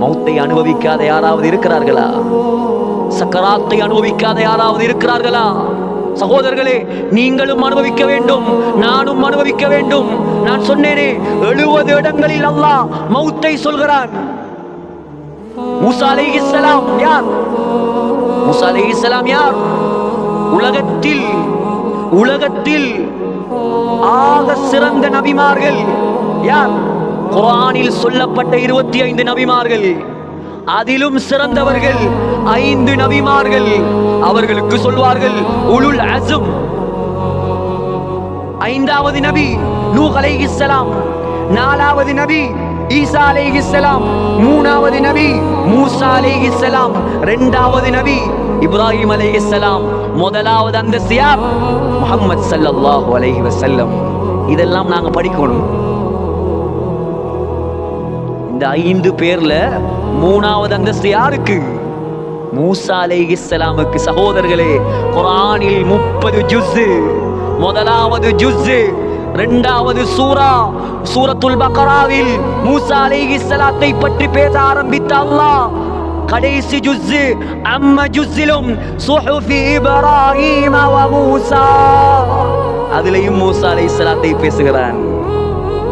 மௌத்தை அனுபவிக்காத யாராவது இருக்கிறார்களா? சக்கராத்தை அனுபவிக்காத யாராவது இருக்கிறார்களா? சகோதரர்களே நீங்களும் அனுபவிக்க வேண்டும். நானும் அனுபவிக்க வேண்டும். நான் சொன்னேனே எழுபது இடங்களில் அல்லாஹ் மௌத்தை சொல்கிறான். மூசா அலைஹிஸ்ஸலாம் யார்? மூசா அலைஹிஸ்ஸலாம் யார்? உலகத்தில் உலகத்தில் ஆக சிறந்த நபிமார்கள் யார்? குரானில் சொல்லப்பட்ட இருபத்தி ஐந்து நபிமார்கள் அதிலும் சிறந்தவர்கள் ஐந்து நபிமார்கள். அவர்களுக்கு சொல்வார்கள் உளுல் அசும் ஐந்தாவது நபி நூஹ் அலைஹிஸ்ஸலாம் நாலாவது நபி ஈசா அலைஹிஸ்ஸலாம் மூணாவது நபி மூசா அலைஹிஸ்ஸலாம் இரண்டாவது நபி இப்ராஹிம் அலைஹிஸ்ஸலாம் முதலாவது அந்த சியார் முஹம்மது ஸல்லல்லாஹு அலைஹி வஸல்லம். இதெல்லாம் நாங்க படிக்கணும். இந்த ஐந்து பேர்ல மூணாவது அந்தஸ்து யாருக்கு? மூசா அலைஹிஸ்ஸலாமுக்கு சகோதரர்களே குரானில் முப்பது ஜுஸ் முதலாவது ஜுஸ் இரண்டாவது சூரா சூரத்துல் பக்கராவில் மூசா அலைஹிஸ்ஸலாத்தை பற்றி பேச ஆரம்பித்த அல்லாஹ் கடைசி ஜுஸ் அம்ம ஜுஸ்ஸிலும் சுஹுஃபி இப்ராஹீம வ மூசா. அதிலேயும் மூசா அலைஹிஸ்ஸலாத்தை பேசுகிறான்.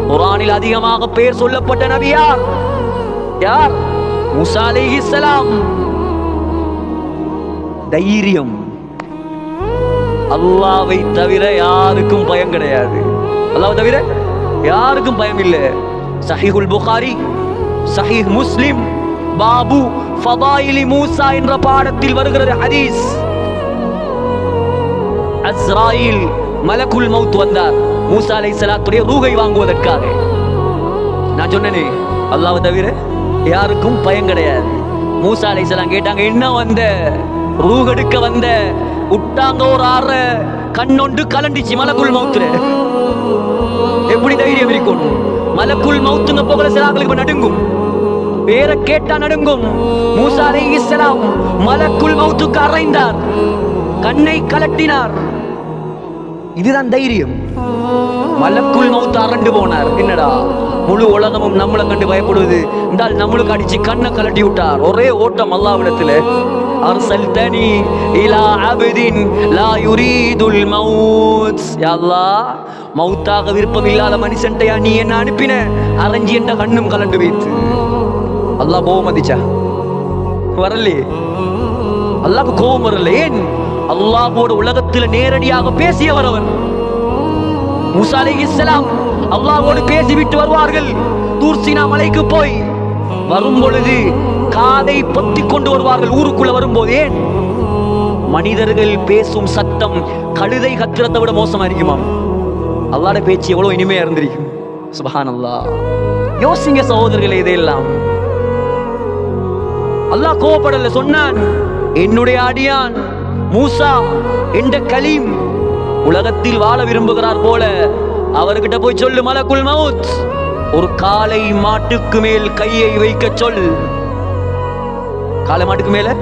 குரானில் அதிகமாக பெயர் சொல்லப்பட்ட நபி யார்? யார்? தைரியம். அல்லாவை தவிர யாருக்கும் பயம் கிடையாது. அல்லாவை தவிர யாருக்கும் பயம் இல்லை. சஹிஹுல் புகாரி சஹிஹ் முஸ்லிம் பாபு ஃபபாயிலி மூசா என்ற பாடத்தில் வருகிறது ஹதீஸ். அஸ்ராயில் மலக்குல் மவுத் வந்தார். மூசா சலாத்துடைய ரூகை வாங்குவதற்காக. நான் சொன்னேனே அல்லாஹ் தவிர யாருக்கும் பயம் கிடையாது. மூசா சலாம் கேட்டாங்க என்ன வந்த? ரூகெடுக்க வந்த? விட்டாங்க ஒரு ஆற கண்ணொண்டு கலண்டிச்சு மலக்குள் மவுத்துல எப்படி தைரியம் இருக்கும்? மலக்குள் மவுத்துங்க போகல சிலாக்களுக்கு நடுங்கும். பேரை கேட்டா நடுங்கும். மூசா அலைஹிஸ்ஸலாம் மலக்குள் மவுத்துக்கு அறைந்தார் கண்ணை கலட்டினார். இதுதான் தைரியம். மலக்குள் மௌத்து அரண்டு போனார். என்னடா? முழு உலகமும் நம்மளை கண்டு பயப்படுவது. என்றால் நம்மளுக்கு அடிச்சு கண்ணை கலட்டி விட்டார். ஒரே ஓட்டம் அல்லாவிடத்துல. அர்சல்தனி இலா அபதின் லா யுரீதுல் மௌத் யல்லா அல்லாஹ் மௌத்தாக விருப்பம் இல்லாத மனுஷன்டையா நீ என்ன அனுப்பின? அரைஞ்சி என்ற கண்ணும் கலண்டு வைத்து. அல்லாஹ் கோவம் மதிச்சா வரலே அல்லாஹ்க்கு கோபம் வரல. ஏன்? அல்லாஹோடு உலகத்தில் நேரடியாக பேசியவர் அவர் மூசா அலைஹிஸ்ஸலாம் அல்லாஹ்வோடு பேசிவிட்டு வருவார்கள். தூர்சினா மலைக்கு போய் வரும் பொழுது காதை பொத்தி கொண்டு வருவார்கள். ஊருக்குள்ள வரும்போது ஏன்? மனிதர்கள் பேசும் சத்தம் கழுதை கத்திரத்தை விட மோசமா இருக்குமா அல்லாட பேச்சு எவ்வளவு இனிமையா இருந்திருக்கும். சுபஹான் அல்லாஹ் யோசிங்க சகோதரர்களே இதையெல்லாம். அல்லாஹ் கோவப்படல சொன்னான் என்னுடைய அடியான் மூசா என்ற கலீம் உலகத்தில் வாழ விரும்புகிறார் போல அவர்கிட்ட போய் சொல்லு மலக்குள் மவுத். ஒரு காலை மாட்டுக்கு மேல் கையை வைக்க சொல். காலை மாட்டுக்கு மேல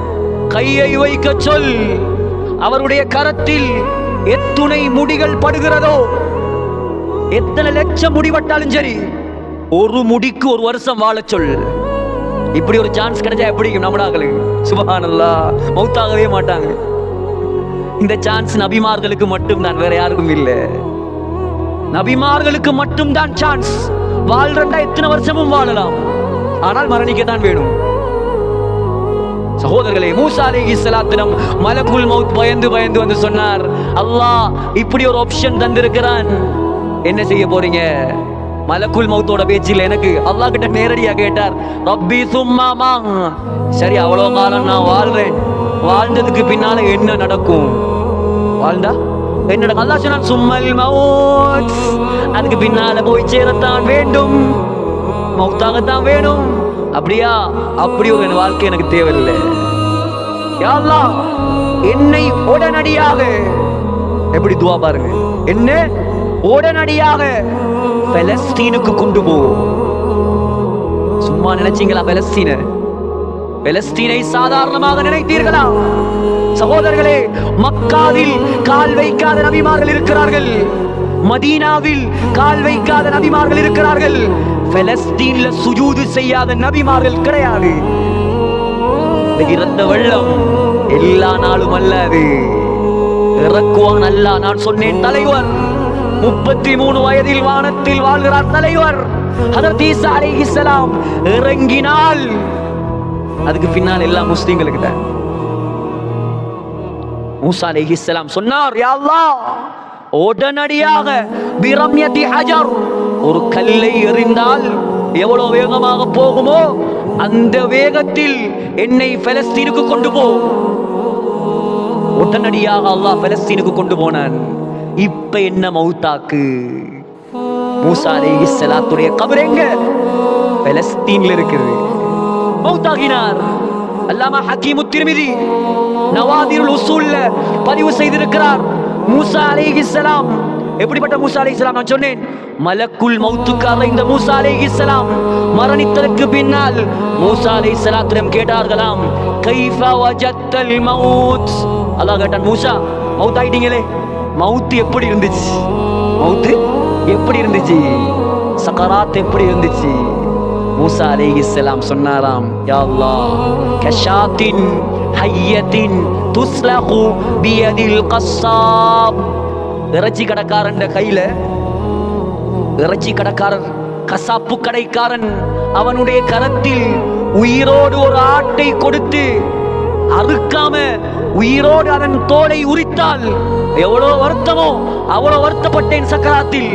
கையை வைக்க சொல். அவருடைய கரத்தில் எத்துணை முடிகள் படுகிறதோ எத்தனை லட்சம் முடிவட்டாலும் சரி ஒரு முடிக்கு ஒரு வருஷம் வாழச் சொல். இப்படி ஒரு சான்ஸ் கிடைச்சா எப்படி? இருக்கும் சுபஹானல்லா மௌத்தாகவே மாட்டாங்க. இந்த சான்ஸ் நபிமார்களுக்கு மட்டும்தான் வேற யாருக்கும் இல்லை. நபிமார்களுக்கு மட்டும்தான் சான்ஸ் வாழ்றா எத்தனை வருஷமும் வாழலாம். ஆனால் மரணிக்கத்தான் வேணும். சகோதரர்களே மூசா அலைஹிஸ்ஸலாத்திடம் மலக்குல் மவுத் பயந்து பயந்து வந்து சொன்னார் அல்லாஹ் இப்படி ஒரு ஆப்ஷன் தந்திருக்கிறான். என்ன செய்ய போறீங்க? மலக்குல் மவுத்தோட பேச்சில் எனக்கு அல்லாஹ் கிட்ட நேரடியா கேட்டார் ரப்பி சும்மா சரி அவ்வளவு காலம் நான் வாழ்றேன். வாழ்ந்ததுக்கு பின்னால என்ன நடக்கும்? வாழ்ந்தா? என்ன நல்லா சொன்னான் சும்மல் மவுத். அதுக்கு பின்னால போய் சேரத்தான் வேண்டும். மௌத்தாகத்தான் வேணும். அப்படியா? அப்படி ஒரு என் வாழ்க்கை எனக்கு தேவையில்லை. யா என்னை உடனடியாக எப்படி துவா பாருங்க. என்ன? உடனடியாக பெலஸ்தீனுக்கு கொண்டு போ. சும்மா நினைச்சீங்களா பெலஸ்தீன? பெலஸ்தீனை சாதாரணமாக நினைத்தீர்களா? சகோதரர்களே மக்காவில் கால் வைக்காத நபிமார்கள் இருக்கிறார்கள். மதீனாவில் கால் வைக்காத நபிமார்கள் இருக்கிறார்கள். பெலஸ்தீன்ல சுஜூது செய்யாத நபிமார்கள் கிடையாது. இறந்த வெள்ளம் எல்லா நாளும் அல்ல அது. இறக்குவான் அல்ல நான் சொன்னேன் தலைவர். முப்பத்தி மூணு வயதில் வானத்தில் வாழ்கிறார் தலைவர். அதற்கு ஈசா இஸ்லாம் இறங்கினால் அதுக்கு பின்னால் எல்லாம் முஸ்லீம்களுக்கு தான் மூசா அலைஹிஸ்ஸலாம் சொன்னார் யா உடனடியாக பிரம்யதி ஹஜர் ஒரு கல்லை எறிந்தால் எவ்வளவு வேகமாக போகுமோ அந்த வேகத்தில் என்னை பலஸ்தீனுக்கு கொண்டு போ. உடனடியாக அல்லாஹ் பலஸ்தீனுக்கு கொண்டு போனான். இப்ப என்ன மௌத்தாக்கு? மூசா அலைஹிஸ்ஸலாத்துடைய கபர் எங்க? பலஸ்தீன்ல இருக்குது. மௌத்தாகினார். அல்லாமா ஹக்கீமு திருமிதி. நவாதிருல் உசூல்ல பதிவு செய்திருக்கிறார். மூசா அலைஹிஸ்ஸலாம் எப்படிப்பட்ட மூசா அலைஹிஸ்ஸலாம் நான் சொன்னேன். மலக்குள் மௌத்துக்கு இந்த மூசா இஸ்லாம் மரணித்ததற்கு பின்னால் மூசா அலைஹிஸ்ஸலாத்திடம் கேட்டார்களாம் கைஃப வஜத்தல் மவுத்? அல்லாஹ் கேட்டான் மூசா மவுத் ஆயிட்டீங்களே? மவுத் எப்படி இருந்துச்சு? மௌத்து எப்படி இருந்துச்சு? சக்கராத் எப்படி இருந்துச்சு? மூசா அலைஹிஸ்ஸலாம் சொன்னாராம் யா அல்லாஹ் கஷாத்தின் ஹய்யத்தின் துஸ்லகு பியதில் கஸ்ஸாப். இறைச்சி கடைக்காரன் கையில. இறைச்சி கடக்காரன் கசாப்பு கடைக்காரன் அவனுடைய கரத்தில் உயிரோடு ஒரு ஆட்டை கொடுத்து அறுக்காம உயிரோடு அதன் தோலை உரித்தால் எவ்வளவு வருத்தமோ அவ்வளவு வருத்தப்பட்டேன் சக்கராத்தில்.